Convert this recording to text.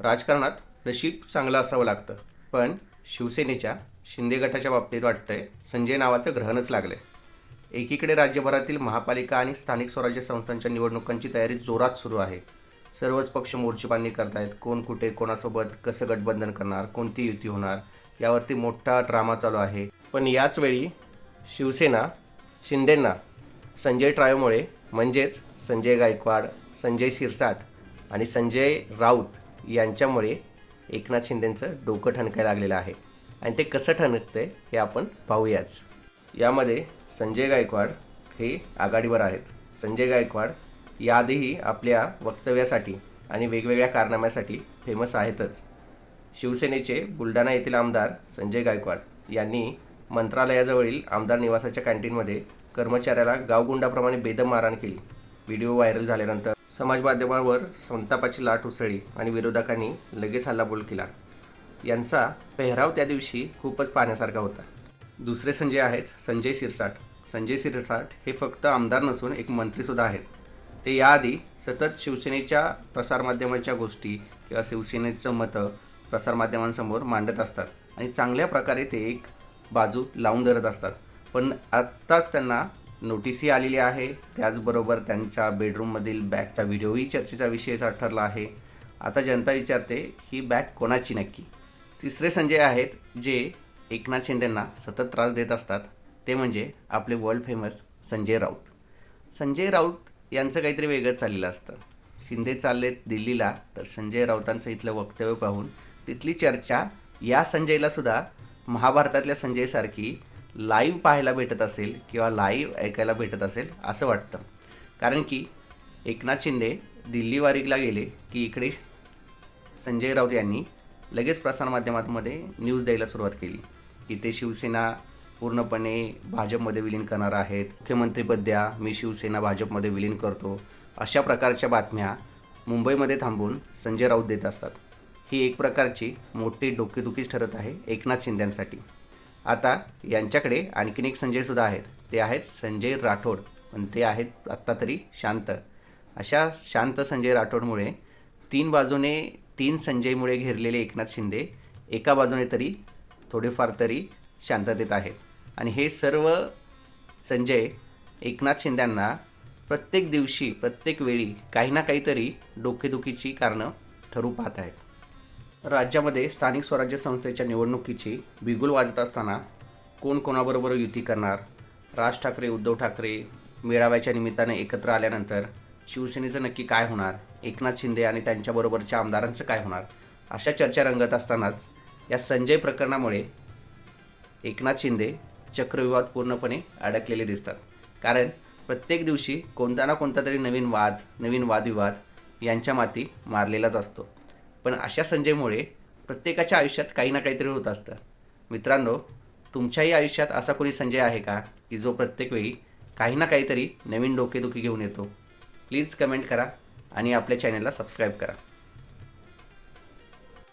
राजकारणात नशीब चांगलं असावं लागतं. पण शिवसेनेच्या शिंदे गटाच्या बाबतीत वाटतंय संजय नावाचं ग्रहणच लागलंय. एकीकडे राज्यभरातील महापालिका आणि स्थानिक स्वराज्य संस्थांच्या निवडणुकांची तयारी जोरात सुरू आहे. सर्वच पक्ष मोर्चेबांधणी करतायत. कोण कुठे कोणासोबत कसं गठबंधन करणार कोणती युती होणार यावरती मोठा ड्रामा चालू आहे. पण याच वेळी शिवसेना शिंदेंना संजय ट्रायोमुळे म्हणजेच संजय गायकवाड संजय शिरसाट आणि संजय राऊत यांच्यामुळे एकनाथ शिंदेंचं डोकं ठणकायला लागलेलं आहे. आणि ते कसं ठणकतंय हे आपण पाहूयाच. यामध्ये संजय गायकवाड हे आघाडीवर आहेत. संजय गायकवाड याआधीही आपल्या वक्तव्यासाठी आणि वेगवेगळ्या कारनाम्यासाठी फेमस आहेतच. शिवसेनेचे बुलढाणा येथील आमदार संजय गायकवाड यांनी मंत्रालयाजवळील आमदार निवासाच्या कॅन्टीनमध्ये कर्मचाऱ्याला गावगुंडाप्रमाणे बेदम मारहाण केली. व्हिडिओ व्हायरल झाल्यानंतर समाज माध्यमावर संतापाची लाट उसळली आणि विरोधकांनी लगेच हल्लाबोल केला. यांचा पेहराव त्या दिवशी खूपच पाहण्यासारखा होता. दुसरे संजय आहेत संजय शिरसाट. संजय शिरसाट हे फक्त आमदार नसून एक मंत्रीसुद्धा आहेत. ते याआधी सतत शिवसेनेच्या प्रसारमाध्यमांच्या गोष्टी किंवा शिवसेनेचं मतं प्रसारमाध्यमांसमोर मांडत असतात आणि चांगल्या प्रकारे ते एक बाजू लावून धरत असतात. पण आत्ताच त्यांना नोटीसही आलेली आहे. त्याचबरोबर त्यांच्या बेडरूममधील बॅगचा व्हिडिओही चर्चेचा विषयचा ठरला आहे. आता जनता विचारते ही बॅग कोणाची नक्की? तिसरे संजय आहेत जे एकनाथ शिंदेंना सतत त्रास देत असतात. ते म्हणजे आपले वर्ल्ड फेमस संजय राऊत. संजय राऊत यांचं काहीतरी वेगळंच चाललेलं असतं. शिंदे चाललेत दिल्लीला तर संजय राऊतांचं इथलं वक्तव्य पाहून तिथली चर्चा या संजयला सुद्धा महाभारतातल्या संजयसारखी लाईव्ह पाहायला भेटत असेल किंवा लाईव्ह ऐकायला भेटत असेल असं वाटतं. कारण की एकनाथ शिंदे दिल्ली वारीला गेले की इकडे संजय राऊत यांनी लगेच प्रसारमाध्यमांमध्ये न्यूज द्यायला सुरुवात केली. की ते शिवसेना पूर्णपणे भाजपमध्ये विलीन करणार आहेत. मुख्यमंत्रीपद द्या मी शिवसेना भाजपमध्ये विलीन करतो. अशा प्रकारच्या बातम्या मुंबईमध्ये थांबून संजय राऊत देत असतात. ही एक प्रकारची मोठी डोकेदुखीच ठरत आहे एकनाथ शिंद्यांसाठी आता यांच्याकडे आणखीन एक संजयसुद्धा आहेत. ते आहेत संजय राठोड. पण ते आहेत आत्ता तरी शांत. अशा शांत संजय राठोडमुळे तीन बाजूने तीन संजयमुळे घेरलेले एकनाथ शिंदे एका बाजूने तरी थोडेफार तरी शांततेत आहेत. आणि हे सर्व संजय एकनाथ शिंद्यांना प्रत्येक दिवशी प्रत्येक वेळी काही ना काहीतरी डोकेदुखीची कारणं ठरू पाहत आहेत. राज्यामध्ये स्थानिक स्वराज्य संस्थेच्या निवडणुकीची बिगुल वाजत असताना कोण कोणाबरोबर युती करणार? राज ठाकरे उद्धव ठाकरे मेळाव्याच्या निमित्ताने एकत्र आल्यानंतर शिवसेनेचं नक्की काय होणार? एकनाथ शिंदे आणि त्यांच्याबरोबरच्या आमदारांचं काय होणार? अशा चर्चा रंगत असतानाच या संजय प्रकरणामुळे एकनाथ शिंदे चक्रव्यूहात पूर्णपणे अडकलेले दिसतात. कारण प्रत्येक दिवशी कोणता ना कोणता तरी नवीन वाद नवीन वादविवाद यांच्या माती मारलेलाच असतो. पण अशा संजयमुळे प्रत्येकाच्या आयुष्यात काही ना काहीतरी होत असतं. मित्रांनो तुमच्याही आयुष्यात असा कोणी संजय आहे का? की जो प्रत्येक वेळी काही ना काहीतरी नवीन डोकेदुखी घेऊन येतो. प्लीज कमेंट करा आणि आपल्या चॅनलला सबस्क्राईब करा.